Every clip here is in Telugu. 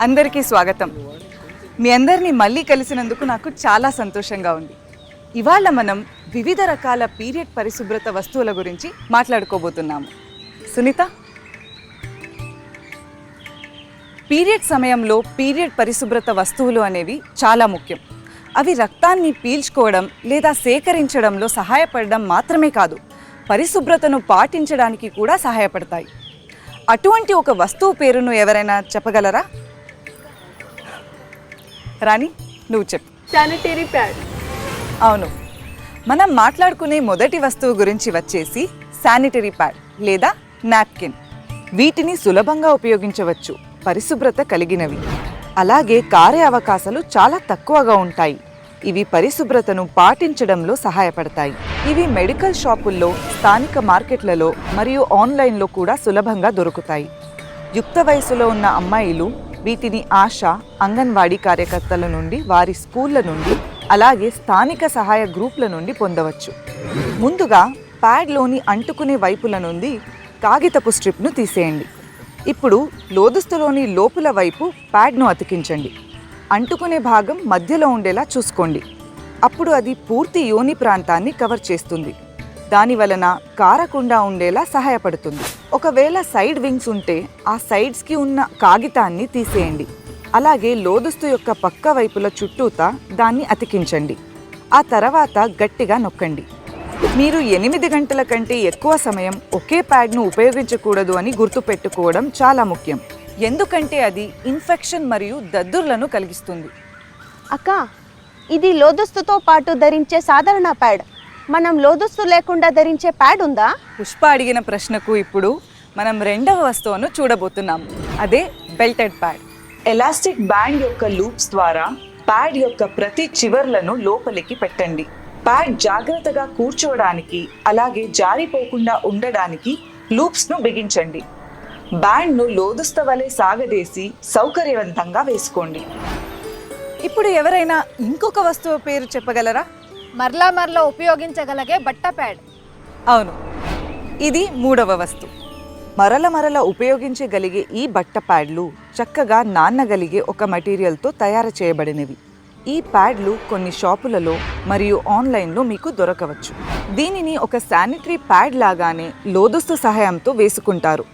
అందరికీ స్వాగతం. మీ అందరినీ మళ్ళీ కలిసినందుకు నాకు చాలా సంతోషంగా ఉంది. ఇవాళ మనం వివిధ రకాల పీరియడ్ పరిశుభ్రత వస్తువుల గురించి మాట్లాడుకోబోతున్నాము. సునీత? పీరియడ్ సమయంలో పీరియడ్ పరిశుభ్రత వస్తువులు అనేవి చాలా ముఖ్యం. అవి రక్తాన్ని పీల్చుకోవడం లేదా సేకరించడంలో సహాయపడడం మాత్రమే కాదు పరిశుభ్రతను పాటించడానికి కూడా సహాయపడతాయి. అటువంటి ఒక వస్తువు పేరును ఎవరైనా చెప్పగలరా? రాణి నువ్వు చెప్పు. శానిటరీ ప్యాడ్ అవును. మనం మాట్లాడుకునే మొదటి వస్తువు గురించి వచ్చేసి శానిటరీ ప్యాడ్ లేదా నాప్కిన్ వీటిని సులభంగా ఉపయోగించవచ్చు పరిశుభ్రత కలిగినవి. అలాగే కారే అవకాశాలు చాలా తక్కువగా ఉంటాయి. ఇవి పరిశుభ్రతను పాటించడంలో సహాయపడతాయి. ఇవి మెడికల్ షాపుల్లో స్థానిక మార్కెట్లలో మరియు ఆన్లైన్లో కూడా సులభంగా దొరుకుతాయి. యుక్త వయసులో ఉన్న అమ్మాయిలు వీటిని ఆశ అంగన్వాడీ కార్యకర్తల నుండి వారి స్కూళ్ళ నుండి అలాగే స్థానిక సహాయ గ్రూపుల నుండి పొందవచ్చు. ముందుగా ప్యాడ్లోని అంటుకునే వైపుల నుండి కాగితపు స్ట్రిప్ను తీసేయండి. ఇప్పుడు లోదుస్తులోని లోపల వైపు ప్యాడ్ను అతికించండి. అంటుకునే భాగం మధ్యలో ఉండేలా చూసుకోండి. అప్పుడు అది పూర్తి యోని ప్రాంతాన్ని కవర్ చేస్తుంది. దాని వలన కారకుండా ఉండేలా సహాయపడుతుంది. ఒకవేళ సైడ్ వింగ్స్ ఉంటే ఆ సైడ్స్కి ఉన్న కాగితాన్ని తీసేయండి. అలాగే లోదుస్తు యొక్క పక్క వైపుల చుట్టూతా దాన్ని అతికించండి. ఆ తర్వాత గట్టిగా నొక్కండి. మీరు ఎనిమిది గంటల కంటే ఎక్కువ సమయం ఒకే ప్యాడ్ను ఉపయోగించకూడదు అని గుర్తుపెట్టుకోవడం చాలా ముఖ్యం. ఎందుకంటే అది ఇన్ఫెక్షన్ మరియు దద్దుర్లను కలిగిస్తుంది. అక్క ఇది లోదుస్తుతో పాటు ధరించే సాధారణ ప్యాడ్. మనం లోదుస్తు లేకుండా ధరించే ప్యాడ్ ఉందా? పుష్ప అడిగిన ప్రశ్నకు ఇప్పుడు మనం రెండవ వస్తువును చూడబోతున్నాము అదే బెల్టెడ్ ప్యాడ్ ఎలాస్టిక్ బ్యాండ్ యొక్క లూప్స్ ద్వారా ప్యాడ్ యొక్క ప్రతి చివర్లను లోపలికి పెట్టండి. ప్యాడ్ జాగ్రత్తగా కూర్చోవడానికి అలాగే జారిపోకుండా ఉండడానికి లూప్స్ను బిగించండి. బ్యాండ్ను లోదుస్త వలె సాగదీసి సౌకర్యవంతంగా వేసుకోండి. ఇప్పుడు ఎవరైనా ఇంకొక వస్తువు పేరు చెప్పగలరా? మరలా మరలా ఉపయోగించగలిగే బట్ట ప్యాడ్ అవును. ఇది మూడవ వస్తు మరల మరల ఉపయోగించగలిగే ఈ బట్ట ప్యాడ్లు చక్కగా నాన్నగలిగే ఒక మెటీరియల్తో తయారు చేయబడినవి. ఈ ప్యాడ్లు కొన్ని షాపులలో మరియు ఆన్లైన్లో మీకు దొరకవచ్చు. దీనిని ఒక శానిటరీ ప్యాడ్ లాగానే లోదుస్తు సహాయంతో వేసుకుంటారు.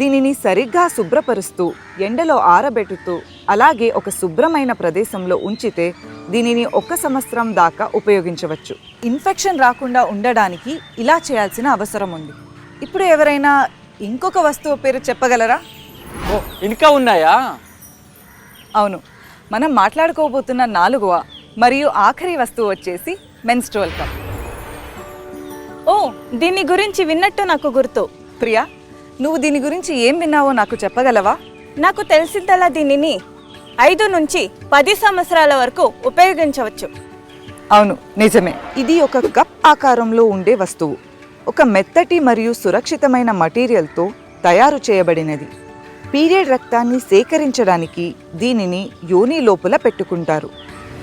దీనిని సరిగ్గా శుభ్రపరుస్తూ ఎండలో ఆరబెట్టుతూ అలాగే ఒక శుభ్రమైన ప్రదేశంలో ఉంచితే దీనిని ఒక సంవత్సరం దాకా ఉపయోగించవచ్చు. ఇన్ఫెక్షన్ రాకుండా ఉండడానికి ఇలా చేయాల్సిన అవసరం ఉంది. ఇప్పుడు ఎవరైనా ఇంకొక వస్తువు పేరు చెప్పగలరా? ఓ ఇంకా ఉన్నాయా? అవును. మనం మాట్లాడుకోబోతున్న నాలుగవ మరియు ఆఖరి వస్తువు వచ్చేసి మెన్స్ట్రువల్ కప్. ఓ దీని గురించి విన్నట్టు నాకు గుర్తు. ప్రియా నువ్వు దీని గురించి ఏం విన్నావో నాకు చెప్పగలవా? నాకు తెలిసిందలా దీనిని. ఐదు నుంచి పది సంవత్సరాల వరకు ఉపయోగించవచ్చు. అవును నిజమే. ఇది ఒక కప్ ఆకారంలో ఉండే వస్తువు. ఒక మెత్తటి మరియు సురక్షితమైన మటీరియల్తో తయారు చేయబడినది. పీరియడ్ రక్తాన్ని సేకరించడానికి దీనిని యోని లోపల పెట్టుకుంటారు.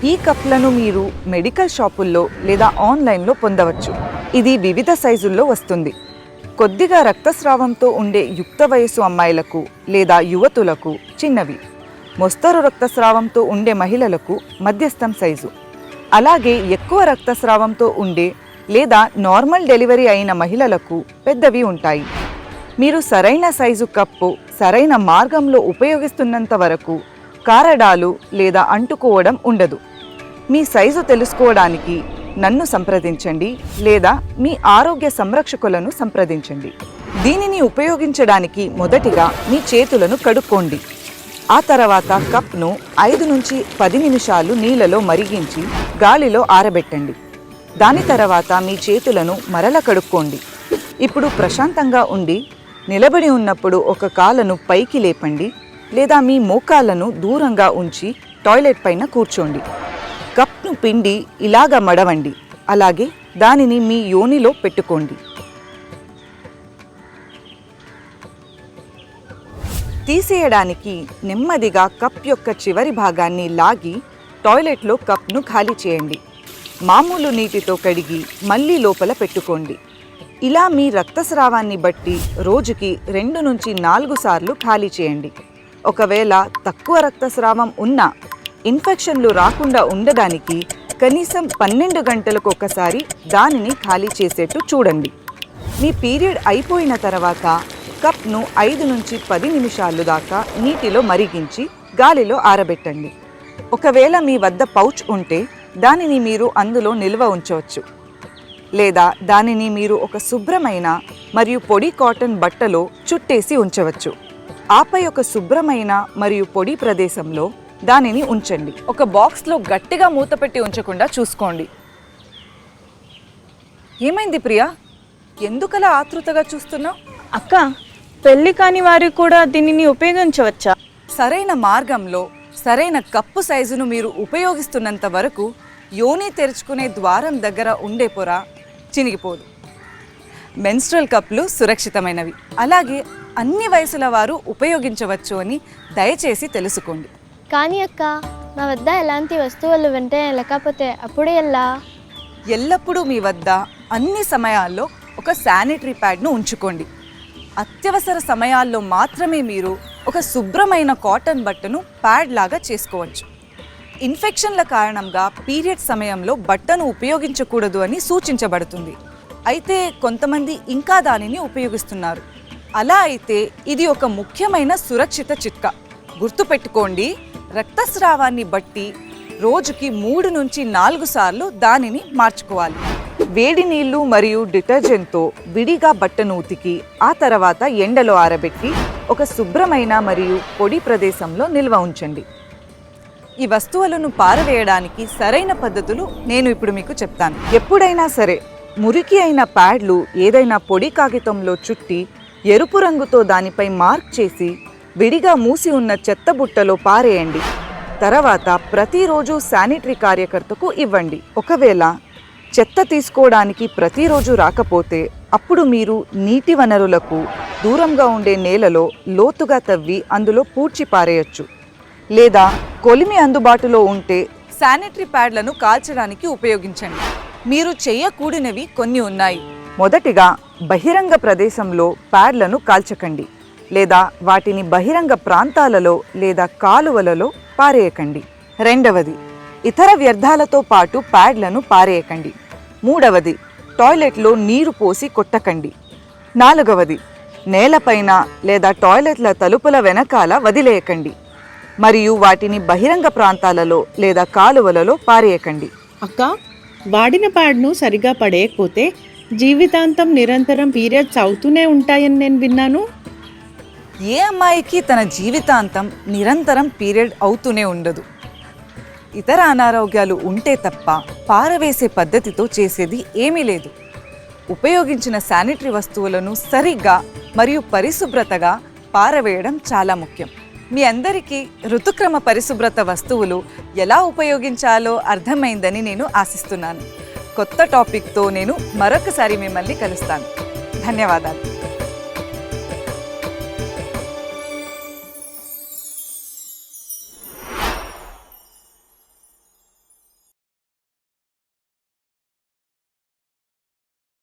ఈ కప్లను మీరు మెడికల్ షాపుల్లో లేదా ఆన్లైన్లో పొందవచ్చు. ఇది వివిధ సైజుల్లో వస్తుంది. కొద్దిగా రక్తస్రావంతో ఉండే యుక్త వయసు అమ్మాయిలకు లేదా యువతులకు చిన్నవి. మొస్తరు రక్తస్రావంతో ఉండే మహిళలకు మధ్యస్థం సైజు. అలాగే ఎక్కువ రక్తస్రావంతో ఉండే లేదా నార్మల్ డెలివరీ అయిన మహిళలకు పెద్దవి ఉంటాయి. మీరు సరైన సైజు కప్పు సరైన మార్గంలో ఉపయోగిస్తున్నంత వరకు కారడాలు లేదా అంటుకోవడం ఉండదు. మీ సైజు తెలుసుకోవడానికి నన్ను సంప్రదించండి లేదా మీ ఆరోగ్య సంరక్షకులను సంప్రదించండి. దీనిని ఉపయోగించడానికి మొదటిగా మీ చేతులను కడుక్కోండి. ఆ తర్వాత కప్ను ఐదు నుంచి పది నిమిషాలు నీళ్ళలో మరిగించి గాలిలో ఆరబెట్టండి. దాని తర్వాత మీ చేతులను మరల కడుక్కోండి. ఇప్పుడు ప్రశాంతంగా ఉండి నిలబడి ఉన్నప్పుడు ఒక కాలను పైకి లేపండి లేదా మీ మోకాళ్ళను దూరంగా ఉంచి టాయిలెట్ పైన కూర్చోండి. కప్ను పిండి ఇలాగ మడవండి. అలాగే దానిని మీ యోనిలో పెట్టుకోండి. తీసేయడానికి నెమ్మదిగా కప్ యొక్క చివరి భాగాన్ని లాగి టాయిలెట్లో కప్ను ఖాళీ చేయండి. మామూలు నీటితో కడిగి మళ్ళీ లోపల పెట్టుకోండి. ఇలా మీ రక్తస్రావాన్ని బట్టి రోజుకి రెండు నుంచి నాలుగు సార్లు ఖాళీ చేయండి. ఒకవేళ తక్కువ రక్తస్రావం ఉన్నా ఇన్ఫెక్షన్లు రాకుండా ఉండడానికి కనీసం పన్నెండు గంటలకు ఒకసారి దానిని ఖాళీ చేసేట్టు చూడండి. మీ పీరియడ్ అయిపోయిన తర్వాత కప్ను ఐదు నుంచి పది నిమిషాలు దాకా నీటిలో మరిగించి గాలిలో ఆరబెట్టండి. ఒకవేళ మీ వద్ద పౌచ్ ఉంటే దానిని మీరు అందులో నిల్వ ఉంచవచ్చు. లేదా దానిని మీరు ఒక శుభ్రమైన మరియు పొడి కాటన్ బట్టలో చుట్టేసి ఉంచవచ్చు. ఆపై ఒక శుభ్రమైన మరియు పొడి ప్రదేశంలో దానిని ఉంచండి. ఒక బాక్స్లో గట్టిగా మూతపెట్టి ఉంచకుండా చూసుకోండి. ఏమైంది ప్రియా? ఎందుకలా ఆతృతగా చూస్తున్నావు? అక్క పెళ్ళి కాని వారు కూడా దీనిని ఉపయోగించవచ్చా? సరైన మార్గంలో సరైన కప్పు సైజును మీరు ఉపయోగిస్తున్నంత వరకు యోని తెరుచుకునే ద్వారం దగ్గర ఉండే పొర చినిగిపోదు. మెన్స్ట్రల్ కప్లు సురక్షితమైనవి. అలాగే అన్ని వయసుల వారు ఉపయోగించవచ్చు అని దయచేసి తెలుసుకోండి. కానీ అక్క నా వద్ద ఎలాంటి వస్తువులు వెంటనే లేకపోతే అప్పుడు ఎలా? ఎల్లప్పుడూ మీ వద్ద అన్ని సమయాల్లో ఒక శానిటరీ ప్యాడ్ను ఉంచుకోండి. అత్యవసర సమయాల్లో మాత్రమే మీరు ఒక శుభ్రమైన కాటన్ బట్టను ప్యాడ్ లాగా చేసుకోవచ్చు. ఇన్ఫెక్షన్ల కారణంగా పీరియడ్ సమయంలో బట్టను ఉపయోగించకూడదు అని సూచించబడుతుంది. అయితే కొంతమంది ఇంకా దానిని ఉపయోగిస్తున్నారు. అలా అయితే ఇది ఒక ముఖ్యమైన సురక్షిత చిట్కా. గుర్తుపెట్టుకోండి రక్తస్రావాన్ని బట్టి రోజుకి మూడు నుంచి నాలుగు సార్లు దానిని మార్చుకోవాలి. వేడి నీళ్ళు మరియు డిటర్జెంట్తో విడిగా బట్టను ఉతికి ఆ తర్వాత ఎండలో ఆరబెట్టి ఒక శుభ్రమైన మరియు పొడి ప్రదేశంలో నిల్వ ఉంచండి. ఈ వస్తువులను పారవేయడానికి సరైన పద్ధతులు నేను ఇప్పుడు మీకు చెప్తాను. ఎప్పుడైనా సరే మురికి అయిన ప్యాడ్లు ఏదైనా పొడి కాగితంలో చుట్టి ఎరుపు రంగుతో దానిపై మార్క్ చేసి విడిగా మూసి ఉన్న చెత్త బుట్టలో పారేయండి. తర్వాత ప్రతిరోజు శానిటరీ కార్యకర్తకు ఇవ్వండి. ఒకవేళ చెత్త తీసుకోవడానికి ప్రతిరోజు రాకపోతే అప్పుడు మీరు నీటి వనరులకు దూరంగా ఉండే నేలలో లోతుగా తవ్వి అందులో పూడ్చి పారేయచ్చు. లేదా కొలిమి అందుబాటులో ఉంటే శానిటరీ ప్యాడ్లను కాల్చడానికి ఉపయోగించండి. మీరు చేయకూడినవి కొన్ని ఉన్నాయి. మొదటిగా బహిరంగ ప్రదేశంలో ప్యాడ్లను కాల్చకండి. లేదా వాటిని బహిరంగ ప్రాంతాలలో లేదా కాలువలలో పారేయకండి. రెండవది ఇతర వ్యర్థాలతో పాటు ప్యాడ్లను పారేయకండి. మూడవది టాయిలెట్లో నీరు పోసి కొట్టకండి. నాలుగవది నేలపైన లేదా టాయిలెట్ల తలుపుల వెనకాల వదిలేయకండి. మరియు వాటిని బహిరంగ ప్రాంతాలలో లేదా కాలువలలో పారేయకండి. అక్క వాడిన ప్యాడ్ను సరిగా పడేయకపోతే జీవితాంతం నిరంతరం పీరియడ్స్ అవుతూనే ఉంటాయని నేను విన్నాను. ఏ అమ్మాయికి తన జీవితాంతం నిరంతరం పీరియడ్ అవుతూనే ఉండదు. ఇతర అనారోగ్యాలు ఉంటే తప్ప పారవేసే పద్ధతితో చేసేది ఏమీ లేదు. ఉపయోగించిన శానిటరీ వస్తువులను సరిగ్గా మరియు పరిశుభ్రతగా పారవేయడం చాలా ముఖ్యం. మీ అందరికీ ఋతుక్రమ పరిశుభ్రత వస్తువులు ఎలా ఉపయోగించాలో అర్థమైందని నేను ఆశిస్తున్నాను. కొత్త టాపిక్తో నేను మరొకసారి మిమ్మల్ని కలుస్తాను. ధన్యవాదాలు.